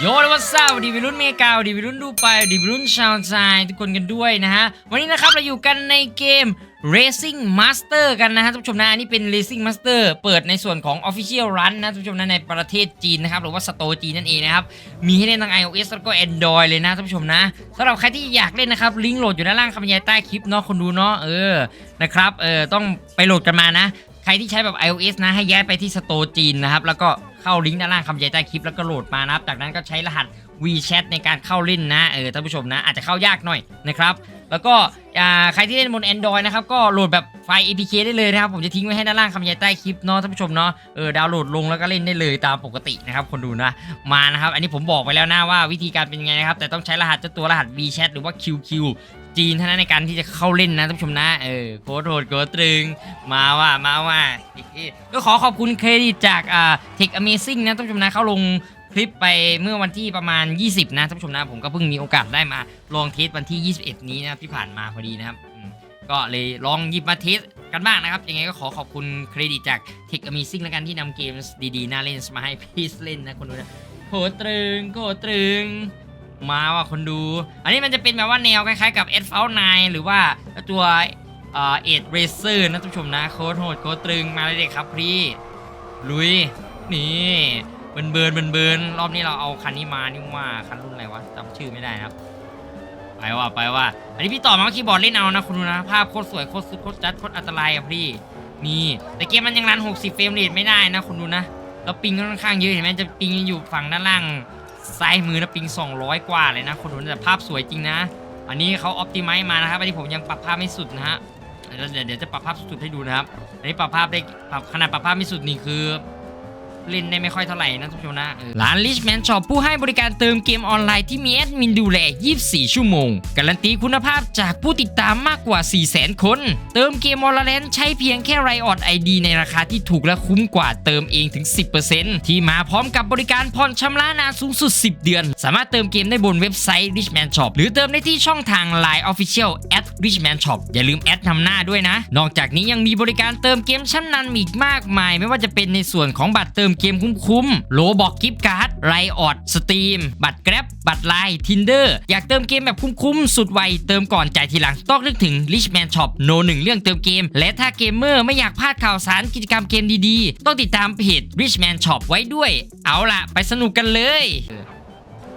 โยนวัสสวัสดีวิรุ่นเมกาวดีวิรุ่นดูไปดีวิรุ่นชาวใจทุกคนกันด้วยนะฮะ วันนี้นะครับเราอยู่กันในเกม Racing Master กันนะฮะท่านผู้ชมนะอันนี้เป็น Racing Master เปิดในส่วนของ Official Run นะท่านผู้ชมนะในประเทศจีนนะครับ หรือว่าสโตจีนนั่นเองนะครับ มีให้เล่นทั้ง iOS แล้วก็ Android เลยนะท่านผู้ชมนะสำหรับใครที่อยากเล่นนะครับ ลิงก์โหลดอยู่ด้านล่างคำบรรยายใต้คลิปเนาะคนดูเนาะเออนะครับเออต้องไปโหลดกันมานะ ใครที่ใช้แบบ iOS นะให้ย้ายไปที่สโตร์จีนนะครับแล้วก็ เข้าลิงก์ด้านล่างคำบรรยายใต้คลิปแล้วก็โหลดมานะครับ จากนั้นก็ใช้รหัส WeChat ในการเข้าเล่นนะเออท่านผู้ชมนะอาจจะเข้ายากหน่อยนะครับแล้วก็ใครที่เล่นบน Android นะครับก็โหลดแบบไฟล์ APK ได้เลยนะครับผมจะทิ้งไว้ให้ด้านล่างคำบรรยายใต้คลิปเนาะท่านผู้ชมเนาะเออดาวน์โหลดลงแล้วก็เล่นได้เลยตามปกตินะครับคนดูนะมานะครับอันนี้ผมบอกไปแล้วนะว่าวิธีการเป็นยังไงนะครับแต่ต้องใช้รหัสเจ้าตัวรหัส WeChat หรือว่า QQ จีนเท่านั้นในการที่จะเข้าเล่นนะท่านผู้ชมนะเออโคตรโหดโคตรตรึงมาว่ามาว่าก็ขอขอบคุณเครดิตจากอ่า Tech Amazing นะท่านผู้ชมนะเข้าลงคลิปไปเมื่อวันที่ประมาณ 20 นะท่านผู้ชมนะผมก็เพิ่งมีโอกาสได้มาลองเทสวันที่ 21 นี้นะครับที่ผ่านมาพอดีนะครับก็เลยลองหยิบมาเทสกันบ้างนะครับ ยังไงก็ขอขอบคุณเครดิตจาก Tech Amazing แล้วกันที่นำเกมดีๆ น่าเล่นมาให้พี่เล่นนะคนดูนะโคตรตรึงโคตรตรึง มาว่ะคนดู อันนี้มันจะเป็นแบบว่าแนวคล้ายๆกับ s f 9หรือว่าตัวเอ็ดเรเซอร์นะท่านผู้ชมนะ โคตรโหดโคตรตรึงมาเลยเด็กครับพี่ ลุย นี่เบิร์นเบิร์นเบิร์นเบิร์นรอบนี้เราเอาคันนี้มานี่ว่าคันรุ่นอะไรวะจำชื่อไม่ได้นะครับ ไปว่าไปว่า อันนี้พี่ต่อมาว่าคีย์บอร์ดเล่นเอานะคุณดูนะ ภาพโคตรสวยโคตรสุดโคตรจัดโคตรอันตรายอะพี่ นี่แต่เกมมันยังรัน 60 เฟรมเรทไม่ได้นะคุณดูนะแล้วปิงก็ค่อนข้างเยอะเห็นไหมจะปิงอยู่ฝั่งด้านล่าง ซ้ายมือนะปิง 200 กว่าเลยนะคนดูแต่ภาพสวยจริงนะ อันนี้เขาออปติไม e มานะครับอันนี้ผมยังปรับภาพไม่สุดนะฮะเดี๋ยวเดี๋ยวเดี๋ยวจะปรับภาพสุดๆให้ดูนะครับอันนี้ปรับภาพได้ปรับขนาดปรับภาพไม่สุดนี่คือ เล่นได้ไม่ค่อยเท่าไหร่นะทุกคนนะเออร้าน Richman Shop ผู้ให้บริการเติมเกมออนไลน์ที่มีแอดมินดูแล 24 ชั่วโมง การันตีคุณภาพจากผู้ติดตามมากกว่า 400,000 คน เติมเกมออนไลน์ใช้เพียงแค่ไรออดไอดีในราคาที่ถูกและคุ้มกว่าเติมเองถึง 10%ที่มาพร้อมกับบริการผ่อนชำระนานสูงสุด 10 เดือน สามารถเติมเกมได้บนเว็บไซต์ Richman Shop หรือเติมได้ที่ช่องทาง Line Official at Richman Shop อย่าลืมแอดนำหน้าด้วยนะ นอกจากนี้ยังมีบริการเติมเกมชั้นนำอีกมากมาย ไม่ว่าจะเป็นในส่วนของบัตรเติมเกมคุ้มๆโลบอกกิฟต์การ์ดไรออดสตรีมบัตรแกร็บบัตรไลน์ทินเดอร์อยากเติมเกมแบบคุ้มๆ สุดไว เติมก่อนจ่ายทีหลัง ต้องนึกถึง Richman Shop โนหนึ่งเรื่องเติมเกม และถ้าเกมเมอร์ไม่อยากพลาดข่าวสารกิจกรรมเกมดีๆ ต้องติดตามเพจ Richman Shop ไว้ด้วย เอาล่ะ ไปสนุกกันเลย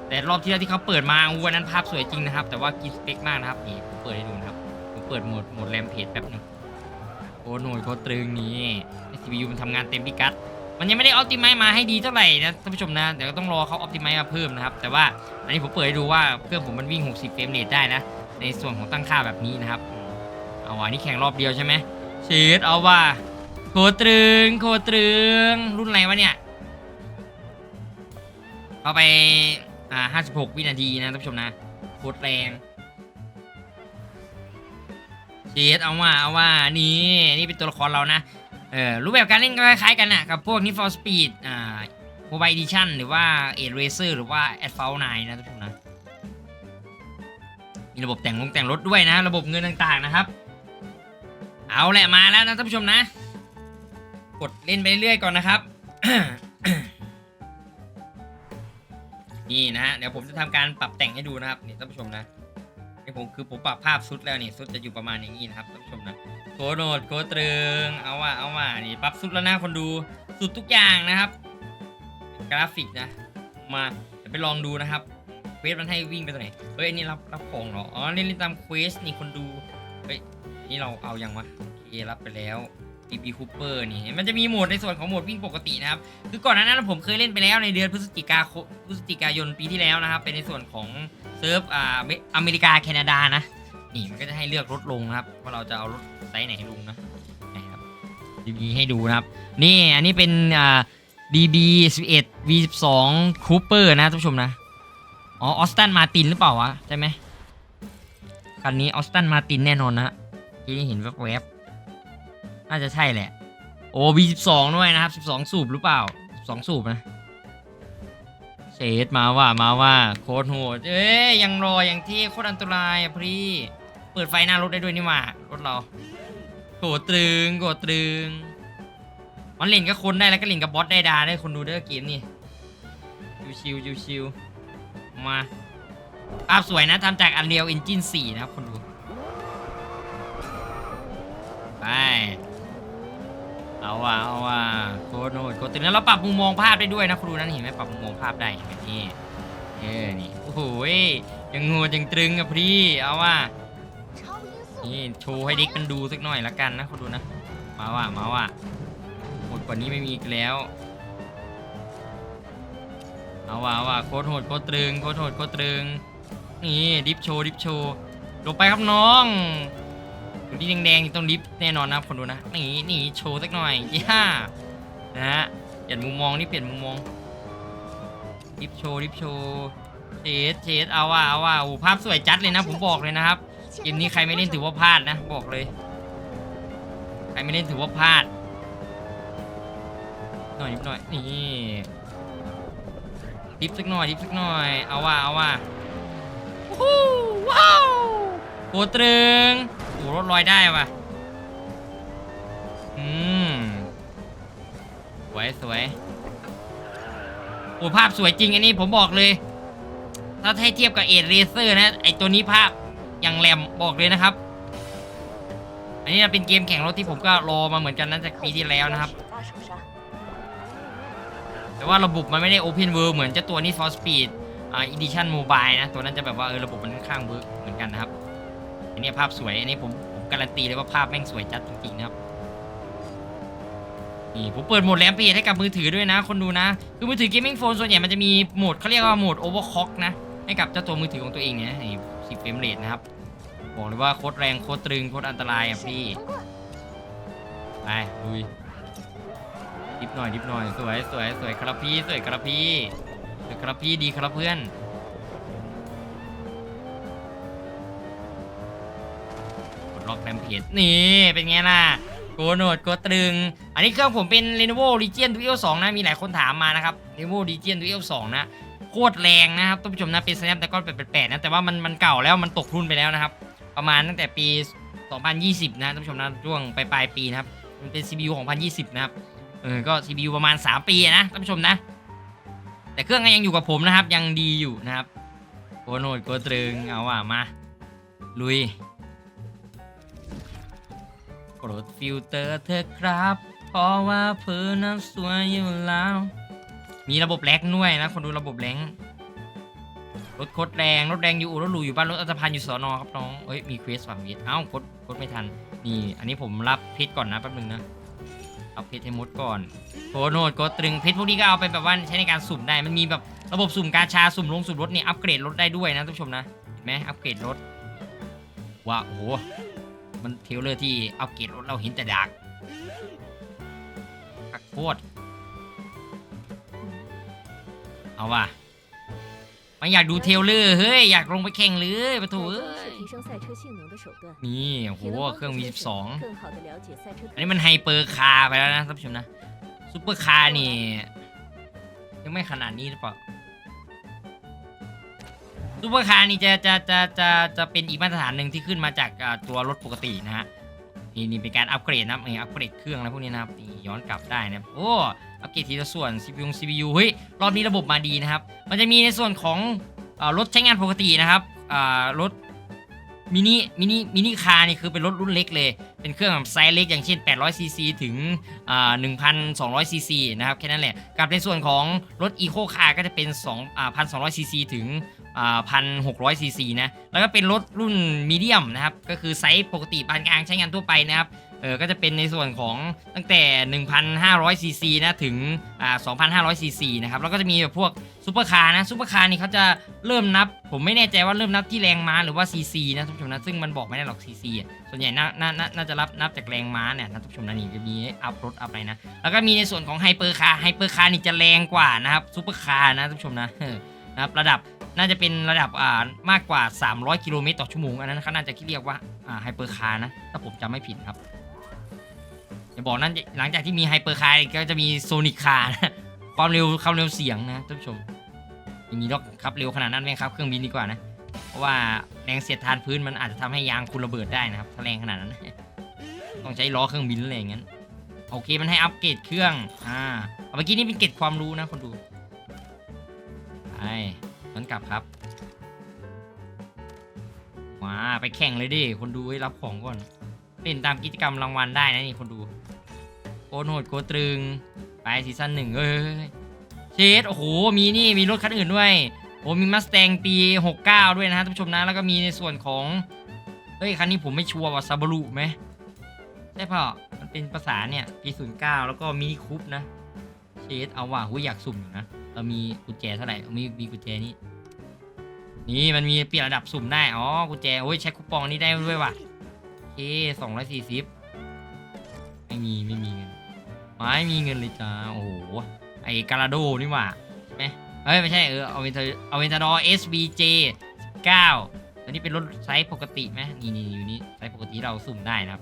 แต่รอบที่แล้วที่เขาเปิดมาอู้วันนั้นภาพสวยจริงนะครับ แต่ว่ากินสเปคมากนะครับนี่ผมเปิดให้ดูนะครับผมเปิดโหมดโหมดแรมเพจแป๊บหนึงโอ้หน่วยโคตรตรึงนี่ CPU มันทำงานเต็มพิกัด มันยังไม่ได้ออ t ติไม e มาให้ดีเท่าไหร่นะท่านผู้ชมนะเดี๋ยวต้องรอเขาออ t ติไม e มาเพิ่มนะครับ แต่ว่าอันนี้ผมเปิดให้ดูว่าเครื่องผมมันวิ่ง 60 เฟรมเรทได้นะ ในส่วนของตั้งค่าแบบนี้นะครับ เอาว่ะนี่แข่งรอบเดียวใช่ไหมเชดเอาว่าโคตรึงโคตรึงรุ่นอะไรวะเนี่ยเข้าไปอ่า56 วินาทีนะท่านผู้ชมนะโคตรแรงเชดเอาว่าเอาว่านี่นี่เป็นตัวละครเรานะ เออรูปแบบการเล่นก็คล้ายๆกันนะกับพวกนี้ for speed อ่า mobile edition หรือว่า a racer หรือว่า asphalt 9นะท่านผู้ชมนะ มีระบบแต่งลงแต่งรถด้วยนะ ระบบเงินต่างๆนะครับ เอาแหละมาแล้วนะท่านผู้ชมนะ กดเล่นไปเรื่อยๆก่อนนะครับ นี่นะฮะ เดี๋ยวผมจะทำการปรับแต่งให้ดูนะครับนี่ท่านผู้ชมนะ นี่ผมคือผมปรับภาพสุดแล้วนี่สุดจะอยู่ประมาณอย่างนี้นะครับท่านผู้ชมนะโคโนดโคตรึงเอาว่าเอาว่านี่ปรับสุดแล้วนะคนดูสุดทุกอย่างนะครับ กราฟิกนะ มาไปลองดูนะครับเควสมันให้วิ่งไปตรงไหนเฮ้ยอันนี่รับรับของเหรออ๋อเล่นเล่นตามเควสนี่คนดูเฮ้ยนี่เราเอายังวะโอเครับไปแล้ว DB Cooper นี่ มันจะมีโหมดในส่วนของโหมดวิ่งปกตินะครับ คือก่อนหน้านั้นผมเคยเล่นไปแล้วในเดือนพฤศจิกาพฤศจิกายนปีที่แล้วนะครับ เป็นในส่วนของเซิร์ฟอ่าเมอเมริกาแคนาดานะ นี่มันก็จะให้เลือกรถลงนะครับว่าเราจะเอารถไซส์ไหนลงนะนี่ครับ DB ให้ดูนะครับ นี่อันนี้เป็นอ่า DB 11 V12 Cooper นะท่านผู้ชมนะ อ๋อออสตันมาตินหรือเปล่าวะ ใช่ไหมคันนี้ออสตันมาตินแน่นอนนะที่เห็นแวบๆ น่าจะใช่แหละ โอ้ B12 ด้วยนะครับ12สูบหรือเปล่า12สูบนะเชดมาว่ามาว่าโคตรโหดเอ้ยยังรออย่างที่โคตรอันตรายอะพี่ เปิดไฟหน้ารถได้ด้วยนี่หว่ารถเราโกรตรึงโกรตรึงมันเล่นกับคนได้แล้วก็เล่นกับบอสได้ดาได้คนดูเด้อเกมนี่ชิวชิวชิวมาภาพสวยนะทำจาก Unreal Engine 4 นะครับคนดู ไป เอาว่ะเอาว่ะโคตรโหดโคตรตึงแล้วเราปรับมุมมองภาพได้ด้วยนะครูนั้นเห็นไหมปรับมุมมองภาพได้เห็นไหมนี่เออนี่โอ้โหยังโหดยังตรึงอะพี่เอาว่ะนี่โชว์ให้ดิ๊กมันดูสักหน่อยละกันนะครูนะมาว่ะมาว่ะโหดกว่านี้ไม่มีอีกแล้วเอาว่ะเอาว่ะโคตรโหดโคตรตรึงโคตรโหดโคตรตรึงนี่ดิฟโชว์ดิฟโชว์ลงไปครับน้อง ดูที่แดงๆนี่ต้องดิฟแน่นอนนะคนดูนะนี่นี่โชว์สักหน่อยย่านะฮะเปลี่ยนมุมมองนี่เปลี่ยนมุมมองดิฟโชว์ดิฟโชว์เชดเชดเอาว่ะเอาว่ะโอ้ภาพสวยจัดเลยนะ ผมบอกเลยนะครับเกมนี้ใครไม่เล่นถือว่าพลาดนะบอกเลย ใครไม่เล่นถือว่าพลาดหน่อยนิดหน่อยนี่ดิฟสักหน่อยดิฟสักหน่อยเอาว่าเอาว่าวู้ว้าวโคตรึง อ้รถลอยได้ว่ะ อืม สวยสวยโอ้ภาพสวยจริงอันนี้ผมบอกเลย ถ้าให้เทียบกับเอทเรเซอร์นะ ไอตัวนี้ภาพยังแหลมบอกเลยนะครับ อันนี้เป็นเกมแข่งรถที่ผมก็รอมาเหมือนกันนั้นจากปีที่แล้วนะครับ แต่ว่าระบบมันไม่ได้โอเพนเวิร์เหมือนเจ้าตัวนี้ For Speed อ่าอีดิชั่ Mobile นะ ตัวนั้นจะแบบว่าเออระบบมันค่อนข้างเวิร์กเหมือนกันนะครับ อันนี้ภาพสวย อันนี้ผมผมการันตีเลยว่าภาพแม่งสวยจัดจริงๆนะครับ นี่ผมเปิดโหมดแรมเปียให้กับมือถือด้วยนะ คนดูนะ คือมือถือเกมมิ่งโฟนส่วนใหญ่มันจะมีโหมดเขาเรียกว่าโหมดโอเวอร์คล็อกนะ ให้กับเจ้าตัวมือถือของตัวเองเนี่ยนี่สิบเฟรมเรทนะครับ บอกเลยว่าโคตรแรงโคตรตรึงโคตรอันตรายอะพี่ ไปลุยดิบหน่อยดิบหน่อย สวยสวยสวยครับพี่สวยครับพี่สวยครับพี่ดีครับเพื่อน ล็อกแรมเพจนี่เป็นไงล่ะโกโนดโกตรึง อันนี้เครื่องผมเป็น Lenovo Legion Duel 2 นะ มีหลายคนถามมานะครับ Lenovo Legion Duel 2 นะ โคตรแรงนะครับท่านผู้ชมนะ เป็น Snapdragon 888 นะ แต่ว่ามันมันเก่าแล้วมันตกรุ่นไปแล้วนะครับ ประมาณตั้งแต่ปี 2020 นะท่านผู้ชมนะช่วงปลายปลายปีนะครับ มันเป็น CPU ของ 2020 นะครับ เออ ก็ CPU ประมาณ 3 ปีนะท่านผู้ชมนะ แต่เครื่องก็ยังอยู่กับผมนะครับ ยังดีอยู่นะครับโกโนดโกตรึง เอาว่ะมา ลุย กดฟิลเตอร์เธอะครับ เพราะว่าเพอน้ำสวยอยู่แล้ว มีระบบแรงด้วยนะ คนดูระบบแรงรถโคตรแรงรถแรงอยู่อู่รถหรูอยู่บ้านรถอัตภัณฑ์อยู่สอนอครับน้องเอ้ยมีเควสฝั่งเวียดเอ้ากดกดไม่ทัน นี่ อันนี้ผมรับเพชรก่อนนะแป๊บนึงนะเอาเพชรให้มดก่อนโคโนดโกตรึงเพชรพวกนี้ก็เอาไปแบบว่าใช้ในการสุ่มได้มันมีแบบระบบสุ่มกาชาสุ่มลงสุ่มรถเนี่ยอัปเกรดรถได้ด้วยนะท่านผู้ชมนะเห็นไหมอัปเกรดรถว้าโอ้โห มันเทเลอร์ที่เอาเกียรถเราเห็นแต่ดักขักโคตรเอาว่ะมันอยากดูเทเลอร์เฮ้ย อยากลงไปแข่งเลยประตูเอ้ยนี่โโหเครื่อง V12 อันนี้มันไฮเปอร์คาร์ไปแล้วนะท่านผู้ชมนะซูเปอร์คาร์นี่ ยังไม่ขนาดนี้หรือเปล่า ซูเปอร์คาร์นี่จะจะจะจะจะเป็นอีกมาตรฐานหนึ่งที่ขึ้นมาจากอ่าตัวรถปกตินะฮะนี่นี่เป็นการอัปเกรดนะครับนี่อัปเกรดเครื่องอะไรพวกนี้นะครับนี่ย้อนกลับได้นะครับโอ้อัปเกรดทีละส่วน CPU CPU เฮ้ยรอบนี้ระบบมาดีนะครับ มันจะมีในส่วนของอารถใช้งานปกตินะครับอ่ารถมินิมินิมินิคาร์นี่คือเป็นรถรุ่นเล็กเลย เป็นเครื่องแบบไซส์เล็กอย่างเช่น 800 ซีซีถึงอ่า1,200 ซีซีนะครับแค่นั้นแหละ กับในส่วนของรถ Eco Car ก็จะเป็น2อ่า1,200 ซีซีถึง อ่า1,600ซีซีนะ แล้วก็เป็นรถรุ่นมีเดียมนะครับ ก็คือไซส์ปกติปานกลางใช้งานทั่วไปนะครับ เออ ก็จะเป็นในส่วนของตั้งแต่ 1,500ซีซีนะ ถึงอ่า2,500ซีซีนะครับ แล้วก็จะมีแบบพวกซูเปอร์คาร์นะซูเปอร์คาร์นี่เขาจะเริ่มนับ ผมไม่แน่ใจว่าเริ่มนับที่แรงม้าหรือว่าซีซีนะท่านผู้ชมนะ ซึ่งมันบอกไม่ได้หรอกซีซีอะส่วนใหญ่น่าน่าน่าจะรับนับจากแรงม้าเนี่ยนะท่านผู้ชมนะนี่จะมีอัพรถอัพอะไรนะ แล้วก็มีในส่วนของไฮเปอร์คาร์ไฮเปอร์คาร์นี่จะแรงกว่านะครับซูเปอร์คาร์นะท่านผู้ชมนะนะครับระดับ น่าจะเป็นระดับอ่ามากกว่า 300 กิโลเมตรต่อชั่วโมงอันนั้นเขาน่าจะเรียกว่าอ่าไฮเปอร์คาร์นะ ถ้าผมจำไม่ผิดครับอย่าบอกนั่นหลังจากที่มีไฮเปอร์คาร์ก็จะมีโซนิคคาร์นะความเร็วความเร็วเสียงนะท่านผู้ชมอย่างนี้ต้องขับเร็วขนาดนั้นไหมครับเครื่องบินดีกว่านะเพราะว่าแรงเสียดทานพื้นมันอาจจะทำให้ยางคุณระเบิดได้นะครับถ้าแรงขนาดนั้น ต้องใช้ล้อเครื่องบินอะไรอย่างนั้นโอเคมันให้อัปเกรดเครื่องอ่าเอาเมื่อกี้นี่เป็นเกรดความรู้นะคนดูไป มันกลับครับ มาไปแข่งเลยดิ คนดูให้รับของก่อน เล่นตามกิจกรรมรางวัลได้นะนี่คนดูโคตรโหดโคตรึง ไปซีซั่นหนึ่งเอ้ยเชดโอ้โห มีนี่ มีรถคันอื่นด้วยโอ้มีมัสแตงปี 69 ด้วยนะฮะท่านผู้ชมนะ แล้วก็มีในส่วนของ เฮ้ย คันนี้ผมไม่ชัวร์ว่าซาบารุไหมใช่เปล่ามันเป็นภาษาเนี่ยปี09แล้วก็มินิคูปนะ เชดเอาว่ะหูอยากสุ่มอยู่นะ เรามีกุญแจเท่าไหร่มีมีกุญแจนี้ นี่มันมีเปลี่ยนระดับสุ่มได้ อ๋อ กุญแจ โอ้ยใช้คูปองนี้ได้ด้วยว่ะโอเคสองร้อยสี่สิบไม่มีไม่มีเงินไม่มีเงินเลยจ้า โอ้โห ไอ้การาโดนี่ว่าใช่ไหมเอ้ยไม่ใช่เออเอาเวนทเอาเวนทาดอ SBJ 9ตัวนี้เป็นรถไซส์ปกติไหมนี่นี่อยู่นี่ไซส์ปกติเราสุ่มได้นะครับ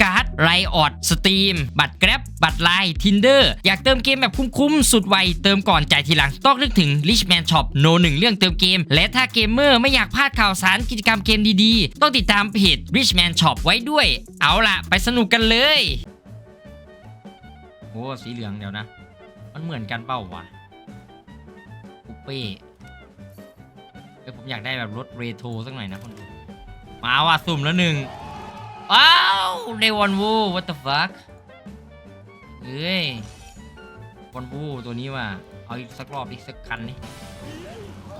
ไรออดสตรีมบัตรแกร็บบัตรไลน์ทินเดอร์อยากเติมเกมแบบคุ้มๆ สุดไว เติมก่อนจ่ายทีหลัง ต้องนึกถึง Richman Shop โนหนึ่งเรื่องเติมเกม และถ้าเกมเมอร์ไม่อยากพลาดข่าวสารกิจกรรมเกมดีๆ ต้องติดตามเพจ Richman Shop ไว้ด้วย เอาล่ะ ไปสนุกกันเลยโอ้สีเหลืองเดี๋ยวนะ มันเหมือนกันเปล่าวะปุเป้เอ้ยผมอยากได้แบบรถเรโทรสักหน่อยนะคนมาว่ะสุ่มแล้วหนึ่ง ว้าวได้วอนวู what the fuck เอ้ยวอนวูตัวนี้ว่ะเอาอีกสักรอบอีกสักคันนี่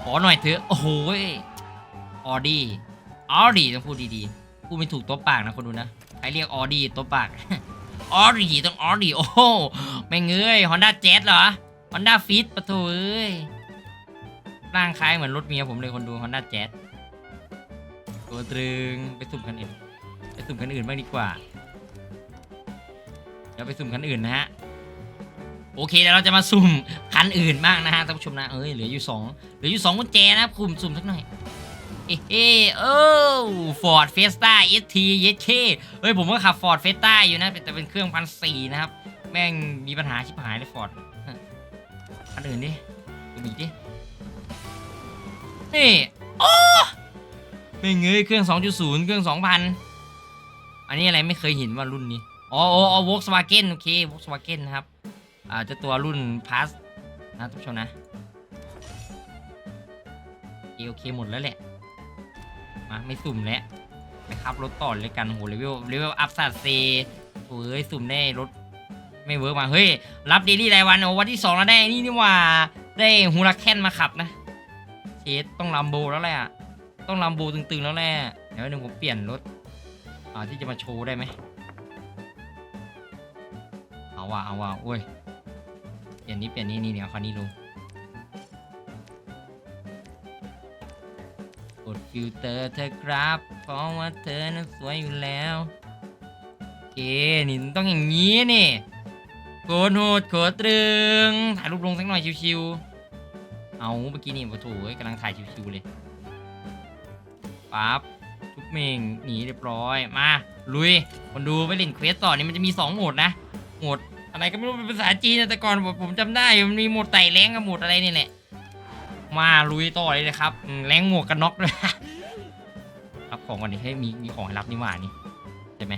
ขอหน่อยเถอะ โอ้โหออดี้ออดี้ต้องพูดดีๆ พูดไม่ถูกตัวปากนะคนดูนะ ใครเรียกออดี้ตัวปากออดี้ต้องออดี้โอ้โหไม่งเงยฮอนด้าเจ็ตเหรอฮอนด้าฟิตปะโถเอ้ยร่างคล้ายเหมือนรถเมียผมเลยคนดูฮอนด้าเจ็ตัวตรึงไปสุ่มคันอื่น ไปสุ่มคันอื่นบ้างดีกว่าเดี๋ยวไปสุ่มคันอื่นนะฮะโอเคเดี๋ยวเราจะมาสุ่มคันอื่นบ้างนะฮะท่านผู้ชมนะเอ้ยเหลืออยู่สองเหลืออยู่สองกุญแจนะครับคุมสุ่มสักหน่อยเอ้เอโอ้ฟอร์ดเฟสต้าเอสทีเยสเคเฮ้ยผมก็ขับฟอร์ดเฟสต้าอยู่นะแต่เป็นเครื่องพันสี่นะครับ แม่งมีปัญหาชิบหายเลยฟอร์ดคันอื่นดิดูอีดินี่โอ้ไม่เงยเครื่อง 2.0 เครื่อง 2,000 อันนี้อะไรไม่เคยเห็นว่ารุ่นนี้ อ๋ออ๋ออ๋อ Volkswagen โอเค Volkswagen นะครับ อ่าจะตัวรุ่น Plus นะทุกชมนะโอเคโอเคหมดแล้วแหละ มาไม่สุ่มแล้วไปขับรถต่อเลยกันโหเลเวลเลเวลอัพสัตเซโอ้ยสุ่มได้รถไม่เวิร์กมา เฮ้ย รับเดลี่รายวันโอ้วันที่สองแล้วได้นี่นี่ว่า ได้ฮูลาแคนมาขับนะเชสต้องลัมโบแล้วแหละ ต้องลัมโบตึงๆแล้วแหละ เดี๋ยวหนึ่งผมเปลี่ยนรถ อ่าที่จะมาโชว์ได้ไหมเอาว่ะเอาว่ะโอ้ยเปลี่ยนนี้เปลี่ยนนี้นี่เนี่ยคันนี้ลงกดฟิลเตอร์เธอครับเพราะว่าเธอนั้นสวยอยู่แล้วโอเคนี่ต้องอย่างนี้นี่โคตรโหดโคตรตรึงถ่ายรูปลงสักหน่อยชิวๆเอาเมื่อกี้นี่โอ้โหกำลังถ่ายชิวๆเลยปั๊บ เมงหนีเรียบร้อยมาลุยคนดูไปเล่นเควสต่อนี่มันจะมี2โหมดนะโหมดอะไรก็ไม่รู้เป็นภาษาจีนนะแต่ก่อนผมผมจำได้มันมีโหมดไต่แรงกับโหมดอะไรนี่แหละมาลุยต่อเลยนะครับแรงหมวกกันน็อกด้วยรับของก่อนดิให้มีมีของให้รับนี่หว่านี่ใช่ไหม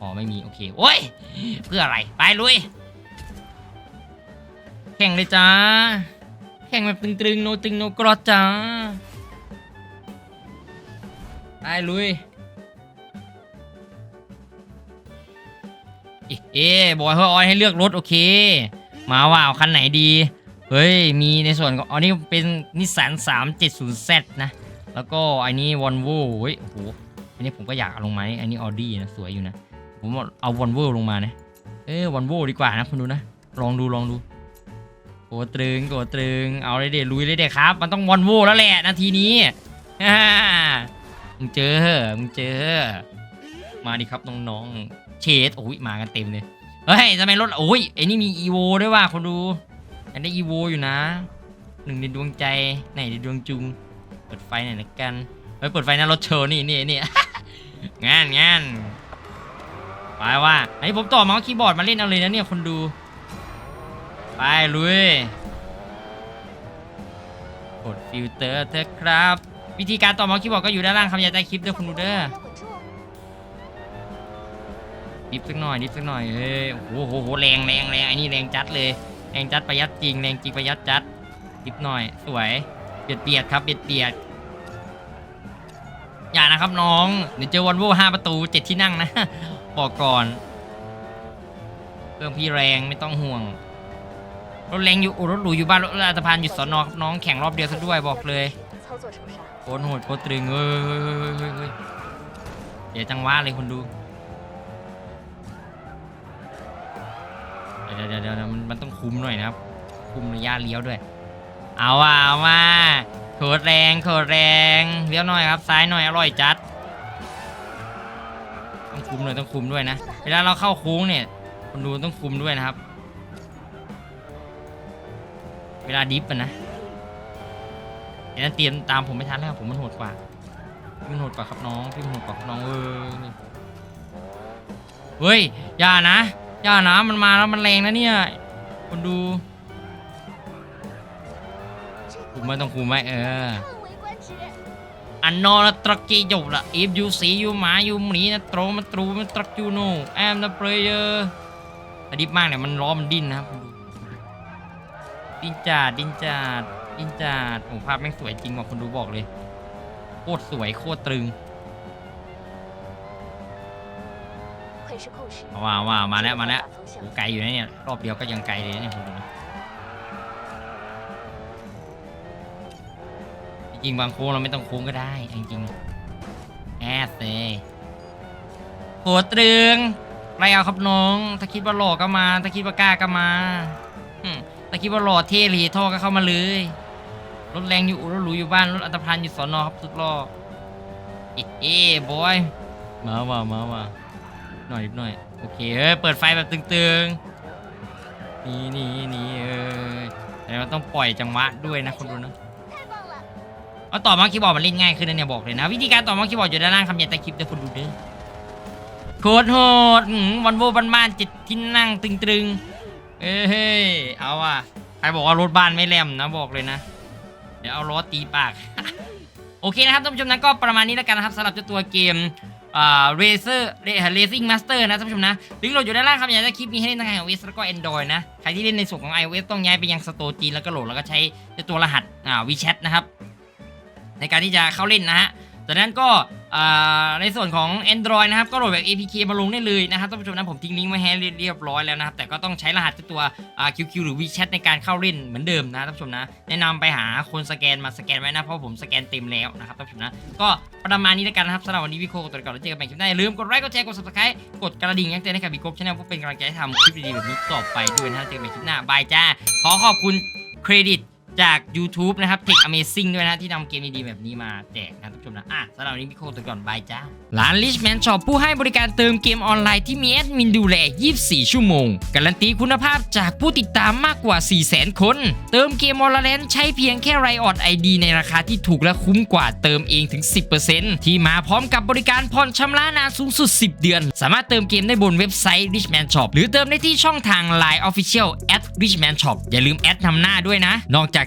อ๋อไม่มีโอเคโอ้ยเพื่ออะไรไปลุยแข่งเลยจ้าแข่งแบบตึงๆโนตึงโนกรอจ้า ไปลุยเอ๊บอยเฮออยให้เลือกรถโอเค มาว่าเอาคันไหนดี เฮ้ย มีในส่วนของอันนี้เป็นนิสสัน 370Z นะ แล้วก็อันนี้วอลโว่เฮ้ยโอ้โหอันนี้ผมก็อยากเอาลงมาอันนี้ออดี้นะสวยอยู่นะ ผมเอาวอลโว่ลงมานะ เอ้วอลโว่ดีกว่านะคุณดูนะ ลองดูลองดูโกตรึงโกตรึง เอาเลยเด็ดลุยเลยเด็ดครับ มันต้องวอลโว่แล้วแหละนาทีนี้ฮ่า มึงเจอมึงเจอ มาดิครับน้องๆเชดโอ้ยมากันเต็มเลยเฮ้ยทำไมรถโอ้ยไอ้นี่มีอีโวด้วยว่ะคนดูอันได้อีโวอยู่นะหนึ่งในดวงใจไหนในดวงจุงเปิดไฟหน่อยละกันเฮ้ยเปิดไฟหน้ารถโชว์นี่นี่นี่งานงานไปว่าไอ้ผมต่อเมาส์คีย์บอร์ดมาเล่นเอาเลยนะเนี่ยคนดู ไปลุยกดฟิลเตอร์เถอะครับ วิธีการต่อเมอสคีย์บอร์ดก็อยู่ด้านล่างคำยาใต้คลิปเด้อคุณดูเด้อดิฟสักหน่อยดิฟสักหน่อยเฮ้ยโอ้โหโหแรงแรงแรงไอ้นี่แรงจัดเลยแรงจัดประหยัดจริงแรงจริงประหยัดจัดดิฟหน่อย สวยเปียดเปียดครับเปียดเปียดอย่านะครับน้องเดี๋ยวเจอวอลโว่ห้าประตูเจ็ดที่นั่งนะบอกก่อนเรื่องพี่แรงไม่ต้องห่วงรถแรงอยู่รถหรูอยู่บ้านรถอัตภานฑ์อยู่สอนอครับน้องแข่งรอบเดียวซะด้วยบอกเลย คตรโหดโคตรตรึงเฮ้ยเดี๋ยวจังหวะเลยคนดูเดี๋ยวเดี๋ยวเดี๋ยวมันมันต้องคุมหน่อยนะครับ คุมระยะเลี้ยวด้วย เอาว่าเอาว่าโคตรแรงโคตรแรงเลี้ยวหน่อยครับซ้ายหน่อยอร่อยจัด ต้องคุมหน่อยต้องคุมด้วยนะ เวลาเราเข้าโค้งเนี่ยคนดูต้องคุมด้วยนะครับ เวลาดิฟอะนะ อ้นั่นเตรียมตามผมไม่ทันแล้วผมมันโหดกว่าพี่มันโหดกว่าครับน้องพี่มันโหดกว่าครับน้องเออเฮ้ยอย่านะอย่านะมันมาแล้วมันแรงนะเนี่ยคนดูคุมไม่ต้องคุมไหมเอออันนอละตรกีจบละอีฟยูสียูหมายูหมีนะตรมันตรูมันตรกยูโนแอมนะเพลเยอร์อดีบมากเนี่ยมันล้อมันดิ้นนะครับดิ้นจ่าดิ้นจ่า อินจาดโอ้ภาพแม่งสวยจริงว่ะคุณดูบอกเลย โคตรสวยโคตรตรึงว้าว่ามาแล้วมาแล้วโอ้ไกลอยู่นะเนี่ย รอบเดียวก็ยังไกลเลยเนี่ยคุณจริงบางโค้งเราไม่ต้องโค้งก็ได้จริงๆแอสเลยโคตรตรึงไม่เอาครับน้อง ถ้าคิดว่าหล่อก็มา ถ้าคิดว่ากล้าก็มา ถ้าคิดว่าหล่อเท่หลีท่อก็เข้ามาเลย รถแรงอยู่รถหรูอยู่บ้านรถอัตภันฑ์อยู่สอนอครับสุดรอเอ๊บอยมาว่ามาว่าหน่อยหน่อยโอเคเฮ้ยเปิดไฟแบบตึงๆนี่นี่นี่เออแต่เราต้องปล่อยจังหวะด้วยนะคนดูนะเอาต่อมาคีย์บอร์ดมันเล่นง่ายขึ้นนะเนี่ยบอกเลยนะ วิธีการต่อมาคีย์บอร์ดอยู่ด้านล่างคำยันแต่คลิปเด้อคนดูเด้อโคตรโหดวันโวบ้านๆจิตที่นั่งตึงๆเอ้ยเอาว่ะใครบอกว่ารถบ้านไม่แรมนะบอกเลยนะ เดี๋ยวเอาล้อตีปาก โอเคนะครับท่านผู้ชมนะก็ประมาณนี้แล้วกันนะครับสำหรับเจ้าตัวเกมอ่อเรเซอร์เรซิ่งมาสเตอร์นะท่านผู้ชมนะลิงก์โหลดอยู่ด้านล่างครับอยากจะคลิปนี้ให้เล่นทั้ง iOS แล้วก็ Android นะ ใครที่เล่นในส่วนของ iOS ต้องย้ายไปยังสโตร์จีนแล้วก็โหลดแล้วก็ใช้เจ้าตัวรหัสอ่า WeChat นะครับ ในการที่จะเข้าเล่นนะฮะจากนั้นก็ ในส่วนของ Android นะครับ ก็โหลดแบบ APK มาลงได้เลยนะครับท่านผู้ชมนะผมทิ้งลิงก์ไว้ให้เรียบร้อยแล้วนะครับ แต่ก็ต้องใช้รหัสตัวอ่า QQ หรือ WeChat ในการเข้าเล่นเหมือนเดิมนะท่านผู้ชมนะ แนะนำไปหาคนสแกนมาสแกนไว้นะ เพราะผมสแกนเต็มแล้วนะครับท่านผู้ชมนะ ก็ประมาณนี้แล้วกันนะครับสำหรับวันนี้วิโคกับตัวก่อนแล้วเจอกันใหม่คลิปหน้าอย่าลืมกดไลค์ กดแชร์ กด subscribe กดกระดิ่งแจ้งเตือนให้กับวิโคชแนลเพื่อเป็นกำลังใจให้ทำคลิปดีๆแบบนี้ต่อไปด้วยนะเจอกันใหม่คลิปหน้าบายจ้าขอขอบคุณเครดิต จาก YouTube นะครับ Tech Amazing ด้วยนะที่นำเกมดีๆแบบนี้มาแจกนะท่านผู้ชมนะอะสำหรับวันนี้พี่โคตัวก่อนบายจ้าร้าน Richman Shop ผู้ให้บริการเติมเกมออนไลน์ที่มีแอดมินดูแล 24 ชั่วโมง การันตีคุณภาพจากผู้ติดตามมากกว่า 400,000 คน เติมเกมออนไลน์ใช้เพียงแค่ไรออดไอดีในราคาที่ถูกและคุ้มกว่าเติมเองถึง 10%ที่มาพร้อมกับบริการผ่อนชำระนานสูงสุด 10 เดือน สามารถเติมเกมได้บนเว็บไซต์ Richman Shop หรือเติมได้ที่ช่องทาง Line Official at Richman Shop อย่าลืมแอดนำหน้าด้วยนะ นอกจาก